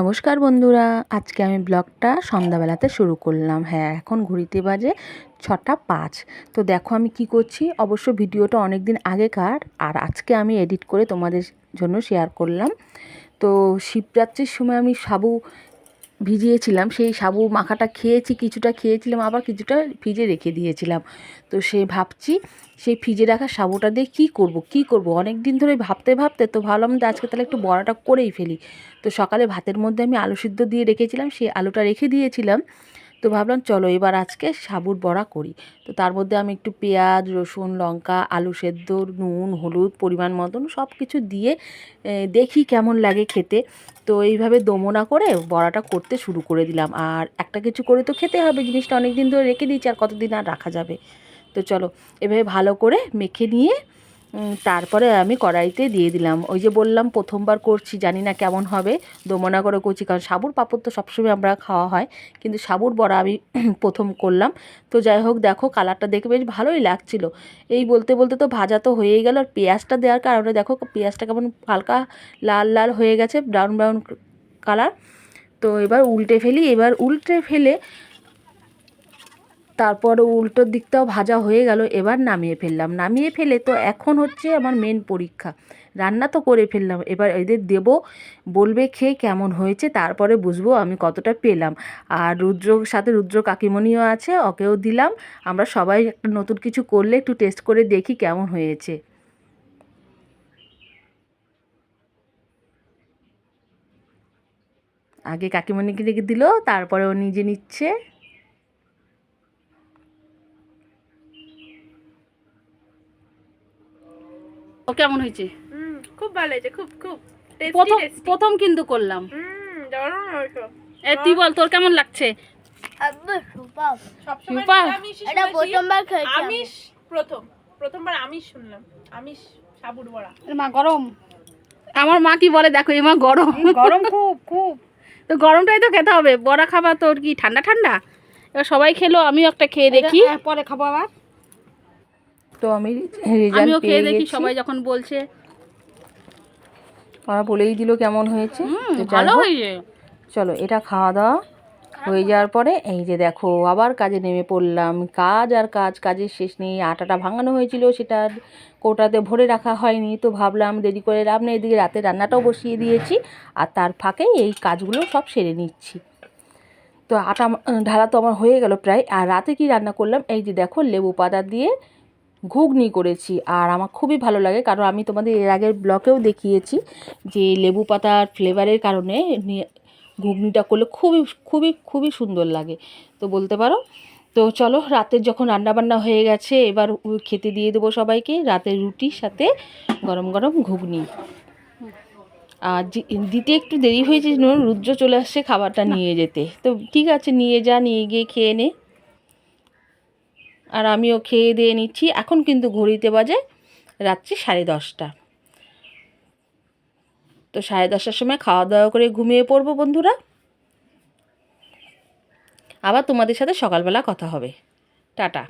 নমস্কার বন্ধুরা, আজকে আমি ব্লগটা সন্ধ্যাবেলাতে শুরু করলাম। হ্যাঁ এখন ঘুরিতে বাজে ছটা পাঁচ। তো দেখো আমি কি করছি, অবশ্য ভিডিওটা অনেক দিন আগেকার, আর আজকে আমি এডিট করে তোমাদের জন্য শেয়ার করলাম। তো শিবরাত্রির সময় আমি সাবু ভিজিয়েছিলাম, সেই সাবু মাখাটা খেয়েছি, কিছুটা খেয়েছিলাম, আবার কিছুটা ফ্রিজে রেখে দিয়েছিলাম। তো সে ভাবছি সেই ফ্রিজে রাখা সাবুটা দিয়ে কী করব কী করব? অনেক দিন ধরে ভাবতে ভাবতে তো ভাবলাম যে আজকে তাহলে একটু বড়াটা করেই ফেলি। তো সকালে ভাতের মধ্যে আমি আলু সিদ্ধ দিয়ে রেখেছিলাম, সেই আলুটা রেখে দিয়েছিলাম। তো ভাবলাম, চলো এবার আজকে সাবুর বড়া করি। তো তার মধ্যে আমি একটু পেঁয়াজ, রসুন, লঙ্কা, আলু সেদ্ধ, নুন, হলুদ পরিমাণ মতন সব কিছু দিয়ে দেখি কেমন লাগে খেতে। তো এইভাবে দমনা করে বড়াটা করতে শুরু করে দিলাম। আর একটা কিছু করে তো খেতে হবে, জিনিসটা অনেক দিন ধরে রেখে দিয়েছি, আর কতদিন আর রাখা যাবে। তো চলো, এভাবে ভালো করে মেখে নিয়ে তারপরে আমি কড়াইতে দিয়ে দিলাম। ওই যে বললাম, প্রথমবার করছি, জানি না কেমন হবে। দোমনা করে করছি, কারণ সাবুর পাপড় তো সবসময় আমরা খাওয়া হয়। কিন্তু সাবুর বড়া আমি প্রথম করলাম। তো যাই হোক, দেখো, কালারটা দেখে বেশ ভালোই লাগছিল। এই বলতে বলতে তো ভাজা তো হয়েই গেল। আর পেঁয়াজটা দেওয়ার কারণে দেখো, পেঁয়াজটা কেমন হালকা লাল লাল হয়ে গেছে ব্রাউন ব্রাউন কালার তো এবার উল্টে ফেলি। এবার উল্টে ফেলে তারপর উল্টোর দিকটাও ভাজা হয়ে গেল, এবার নামিয়ে ফেললাম। নামিয়ে ফেলে তো এখন হচ্ছে আমার মেন পরীক্ষা। রান্না তো করে ফেললাম, এবার এদের দেব, বলবে খেয়ে কেমন হয়েছে, তারপরে বুঝব আমি কতটা পেলাম। আর রুদ্র, সাথে রুদ্র কাকিমণিও আছে, ওকেও দিলাম। আমরা সবাই একটা নতুন কিছু করলে একটু টেস্ট করে দেখি কেমন হয়েছে। আগে কাকিমণিকে রেখে দিল, তারপরে ও নিজে নিচ্ছে। ও কেমন হয়েছে? খুব ভালো হয়েছে খুব খুব প্রথম প্রথম কিন্তু করলাম। হুম দারুণ হয়েছে। এ তুই বল তোর কেমন লাগছে। আমিষ প্রথম প্রথমবার আমিষ শুনলাম। আমিষ সাবুর বড়া। মা গরম। আমার মা কি বলে দেখো এমা মা গরম। গরম খুব খুব। তো গরমটাই তো খেতে হবে। বড়া খাবা তোর কি ঠান্ডা ঠান্ডা? এবার সবাই খেলো আমিও একটা খেয়ে দেখি। পরে খাব আবার। তো আমি রেজাল্ট আমিও পেয়ে খেয়ে দেখি সবাই যখন বলছে। ওরা বলেই দিল কেমন হয়েছে। ভালো হয়েছে। চলো এটা খাওয়া দাওয়া হয়ে যাওয়ার পরে এই যে দেখো আবার কাজে নেমে পড়লাম। কাজ আর কাজ কাজের শেষ নেই আটাটা ভাঙানো হয়েছিল সেটা কোটাতে ভরে রাখা হয়নি। তো ভাবলাম দেরি করে লাভ নেই এদিকে রাতে রান্নাটাও বসিয়ে দিয়েছি আর তার ফাঁকে এই কাজগুলো সব সেরে নিচ্ছি। তো আটা ঢালা তো আমার হয়ে গেল প্রায় আর রাতে কি রান্না করলাম? এই যে দেখো লেবু পাতা দিয়ে ঘুগনি করেছি আর আমার খুবই ভালো লাগে কারণ আমি তোমাদের এর আগের ব্লকেও দেখিয়েছি যে লেবু পাতার ফ্লেভারের কারণে নিয়ে- ঘুগনিটা করলে খুবই খুবই খুবই সুন্দর লাগে। তো বলতে পারো? তো চলো রাতের যখন রান্নাবান্না হয়ে গেছে এবার খেতে দিয়ে দেবো সবাইকে রাতের রুটির সাথে গরম গরম ঘুগনি। আর দিতে একটু দেরি হয়েছে রুদ্র চলে আসছে খাবারটা নিয়ে যেতে। তো ঠিক আছে নিয়ে যা নিয়ে গিয়ে খেয়ে নে। আর আমিও খেয়ে দিয়ে নিচ্ছি। এখন কিন্তু ঘড়িতে বাজে রাত্রি সাড়ে দশটা। তো সাড়ে দশটার সময় খাওয়া দাওয়া করে ঘুমিয়ে পড়ব বন্ধুরা। আবার তোমাদের সাথে সকালবেলা কথা হবে। টাটা।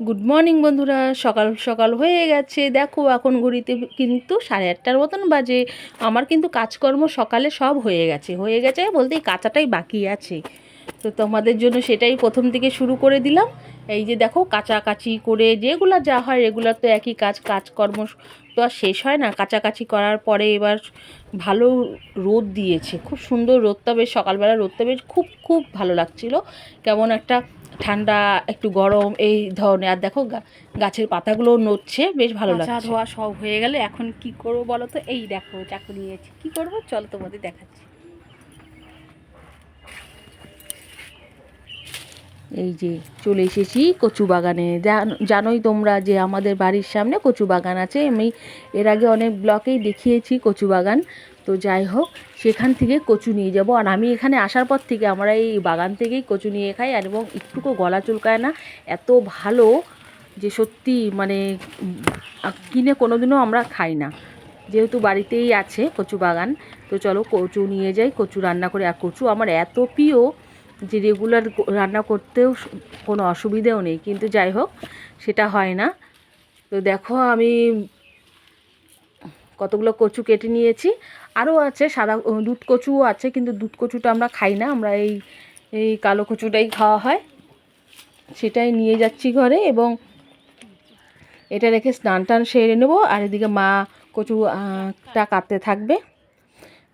গুড মর্নিং বন্ধুরা। সকাল সকাল হয়ে গেছে। দেখো এখন ঘড়িতে কিন্তু সাড়ে আটটার মতন বাজে। আমার কিন্তু কাজকর্ম সকালে সব হয়ে গেছে। হয়ে গেছে বলতে এই কাঁচাটাই বাকি আছে। তো তোমাদের জন্য সেটাই প্রথম থেকে শুরু করে দিলাম। এই যে দেখো কাচাকাচি করে যেগুলো যা হয় রেগুলার তো একই কাজ কাজকর্ম তো আর শেষ হয় না। কাচাকাচি করার পরে এবার ভালো রোদ দিয়েছে। খুব সুন্দর রোদটা বেশ সকালবেলা রোদটা বেশ খুব খুব ভালো লাগছিল। কেমন একটা ঠান্ডা একটু গরম এই ধরনের। আর দেখো গা- গাছের পাতাগুলো নড়ছে বেশ ভালো লাগছে। ধোয়া সব হয়ে গেলে এখন কি করব বলো তো? এই দেখো চাকু নিয়েছি কি করব? চলো তোমাদের দেখাচ্ছি। এই যে চলে এসেছি কচু বাগানে জান- জানোই তোমরা যে আমাদের বাড়ির সামনে কচু বাগান আছে। আমি এর আগে অনেক ব্লকেই দেখিয়েছি কচু বাগান তো যাই হোক, সেখান থেকে কচু নিয়ে যাব। আর আমি এখানে আসার পর থেকে আমরা এই বাগান থেকেই কচু নিয়ে খাই। আর এবং একটুকু গলা চুলকায় না, এত ভালো যে সত্যি মানে কিনে কোনোদিনও আমরা খাই না। যেহেতু বাড়িতেই আছে কচু বাগান তো চলো কচু নিয়ে যাই, কচু রান্না করে। আর কচু আমার এত প্রিয় যে রেগুলার রান্না করতেও কোনো অসুবিধেও নেই। কিন্তু যাই হোক সেটা হয় না। তো দেখো আমি কতগুলো কচু কেটে নিয়েছি। আরও আছে সাদা দুধ কচুও আছে কিন্তু দুধ কচুটা আমরা খাই না। আমরা এই এই কালো কচুটাই খাওয়া হয়। সেটাই নিয়ে যাচ্ছি ঘরে এবং এটা রেখে স্নান টান সেরে নেব। আর এদিকে মা কচু আহ, টা কাটতে থাকবে।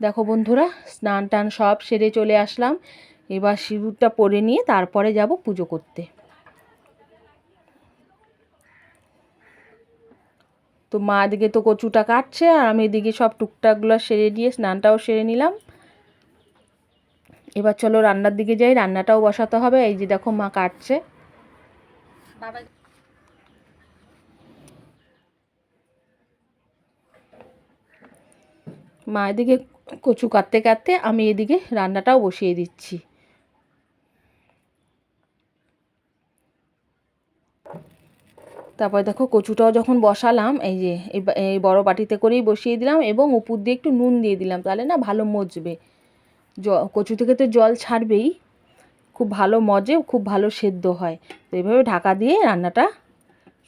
দেখো বন্ধুরা স্নান টান সব সেরে চলে আসলাম। এবার সিঁদুরটা পরে নিয়ে তারপরে যাব পুজো করতে। তো মা এদিকে তো কচুটা কাটছে আর আমি এদিকে সব টুকটাকগুলো সেরে দিয়ে স্নানটাও সেরে নিলাম। এবার চলো রান্নার দিকে যাই, রান্নাটাও বসাতে হবে। এই যে দেখো মা কাটছে। মা এদিকে কচু কাটতে কাটতে আমি এদিকে রান্নাটাও বসিয়ে দিচ্ছি। তারপর দেখো কচুটাও যখন বসালাম, এই যে এই বড় বাটিতে করেই বসিয়ে দিলাম এবং উপর দিয়ে একটু নুন দিয়ে দিলাম, তাহলে না ভালো মজবে। জ, কচু থেকে তো জল ছাড়বেই, খুব ভালো মজে, খুব ভালো সেদ্ধ হয়। তো এইভাবে ঢাকা দিয়ে রান্নাটা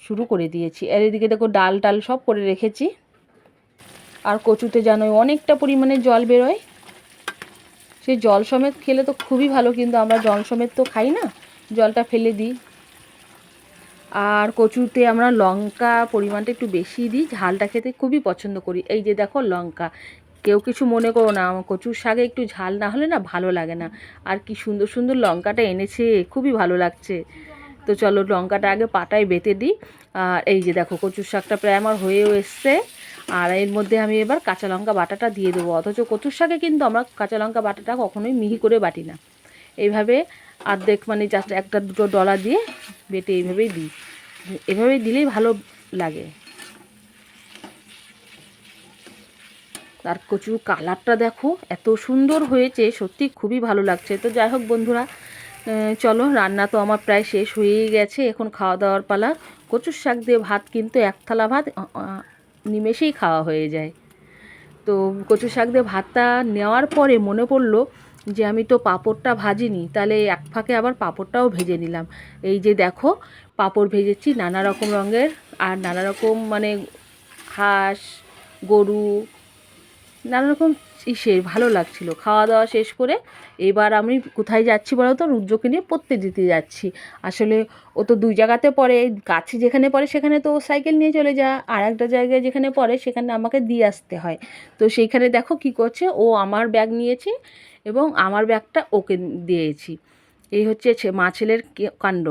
শুরু করে দিয়েছি। আর এদিকে দেখো ডাল টাল সব করে রেখেছি। আর কচুতে জানোই অনেকটা পরিমাণে জল বেরোয়। সে জল সমেত খেলে তো খুবই ভালো, কিন্তু আমরা জল সমেত তো খাই না, জলটা ফেলে দিই। আর কচুতে আমরা লঙ্কা পরিমাণটা একটু বেশি দিই। ঝালটা খেতে খুবই পছন্দ করি। এই যে দেখো লঙ্কা। কেউ কিছু মনে করো না কচুর শাকে একটু ঝাল না হলে না ভালো লাগে না। আর কি সুন্দর সুন্দর লঙ্কাটা এনেছে, খুবই ভালো লাগছে। তো চলো লঙ্কাটা আগে পাটায় বেটে দিই। আর এই যে দেখো কচুর শাকটা প্রায় আমার হয়েও এসছে। আর এর মধ্যে আমি এবার কাঁচা লঙ্কা বাটাটা দিয়ে দেবো। অথচ কচুর শাকে কিন্তু আমরা কাঁচা লঙ্কা বাটাটা কখনোই মিহি করে বাটি না। এইভাবে আর্ধেক মানে জাস্ট একটা দুটো ডলা দিয়ে বেটে এইভাবেই দিই। এভাবেই দিলেই ভালো লাগে। তার কচু কালারটা দেখো, এত সুন্দর হয়েছে, সত্যি খুবই ভালো লাগছে। তো যাই হোক বন্ধুরা চলো, রান্না তো আমার প্রায় শেষ হয়েই গেছে। এখন খাওয়া দাওয়ার পালা। কচুর শাক দিয়ে ভাত কিন্তু এক থালা ভাত নিমেষেই খাওয়া হয়ে যায়। তো কচু শাক দিয়ে ভাতটা নেওয়ার পরে মনে পড়ল যে আমি তো পাঁপড়টা ভাজিনি, তাহলে এক ফাঁকে আবার পাঁপড়টাও ভেজে নিলাম। এই যে দেখো, পাঁপড় ভেজেছি নানা রকম রঙের, আর নানা রকম মানে হাঁস গরু নানা রকম ইসের ভালো লাগছিল। খাওয়া দাওয়া শেষ করে এবার আমি কোথায় যাচ্ছি বলো তো? রুদ্রকে নিয়ে পড়তে দিতে যাচ্ছি। আসলে ও তো দুই জায়গাতে পড়ে, কাছে যেখানে পড়ে সেখানে তো সাইকেল নিয়ে চলে যা আর একটা জায়গায় যেখানে পড়ে সেখানে আমাকে দিয়ে আসতে হয়। তো সেইখানে দেখো কি করছে, ও আমার ব্যাগ নিয়েছে এবং আমার ব্যাগটা ওকে দিয়েছি। এই হচ্ছে মা ছেলের কাণ্ড।